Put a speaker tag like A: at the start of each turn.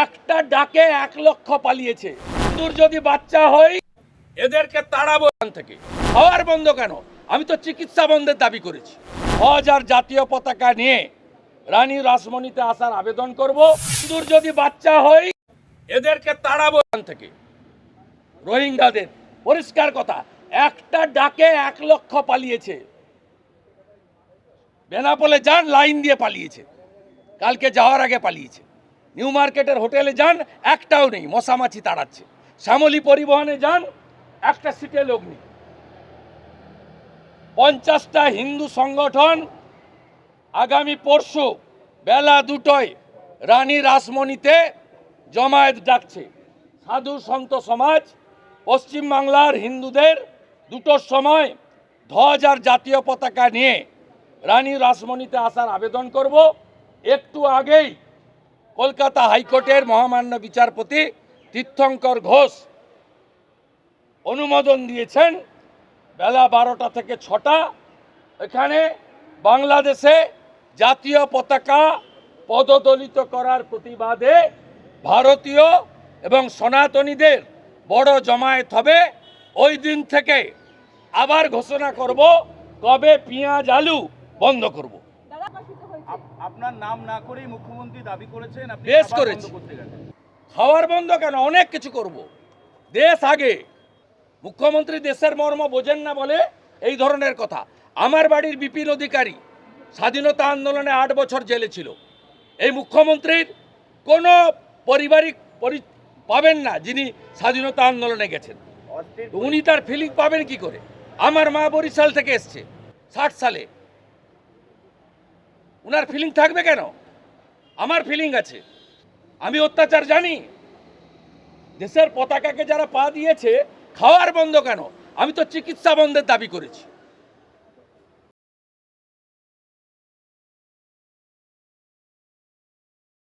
A: একটা ডাকে এক লক্ষ পালিয়েছে। দূর যদি বাচ্চা হই এদেরকে তাড়াবো থেকে। খাওয়ার বন্ধ কেন? আমি তো চিকিৎসা বন্ধের দাবি করেছি। হজ আর জাতীয় পতাকা নিয়ে রানী রাসমণিতে আসার আবেদন করব। দূর যদি বাচ্চা হই এদেরকে তাড়াবো থেকে। রোহিঙ্গাদের, পরিষ্কার কথা, একটা ডাকে এক লক্ষ পালিয়েছে। বেনাপোলে যান, লাইন দিয়ে পালিয়েছে। কালকে যাওয়ার আগে পালিয়েছে। নিউ মার্কেটের হোটেলে যান, একটাও নেই, মশামাছি তাড়াচ্ছে। শ্যামলী পরিবহনে যান, একটা সিটে লোক নেই। পঞ্চাশটা হিন্দু সংগঠন আগামী পরশু বেলা দুটোয় রানী রাসমণিতে জমায়েত ডাকছে। সাধু সন্ত সমাজ পশ্চিমবাংলার হিন্দুদের দুটোর সময় ধ্বজ আর জাতীয় পতাকা নিয়ে রানী রাসমণিতে আসার আবেদন করব। একটু আগেই কলকাতা হাইকোর্টের মহামান্য বিচারপতি তীর্থঙ্কর ঘোষ অনুমোদন দিয়েছেন বেলা বারোটা থেকে ছটা। এখানে বাংলাদেশে জাতীয় পতাকা পদদলিত করার প্রতিবাদে ভারতীয় এবং সনাতনীদের বড় জমায়েত হবে। ওই দিন থেকে আবার ঘোষণা করব কবে পেঁয়াজ আলু বন্ধ করব।
B: আপনার নাম না করেই মুখ্যমন্ত্রী দাবি করেছেন আপনি
A: বেশ করেছি। খাওয়ার বন্ধ কেন? অনেক কিছু করব। দেশ আগে। মুখ্যমন্ত্রী দেশের মর্ম বোঝেন না বলে এই ধরনের কথা। আমার বাড়ির বিপিন অধিকারী স্বাধীনতা আন্দোলনে আট বছর জেলে ছিল। এই মুখ্যমন্ত্রীর কোনো পারিবারিক পরি পাবেন না যিনি স্বাধীনতা আন্দোলনে গেছেন। উনি তার ফিলিং পাবেন কি করে? আমার মা বরিশাল থেকে এসছে ষাট সালে। উনার ফিলিং থাকবে কেন? আমার ফিলিং আছে। আমি অত্যাচার জানি। দেশের পতাকাকে যারা পা দিয়েছে, খাওয়ার বন্ধ কেন? আমি তো চিকিৎসা বন্ধের দাবি করেছি।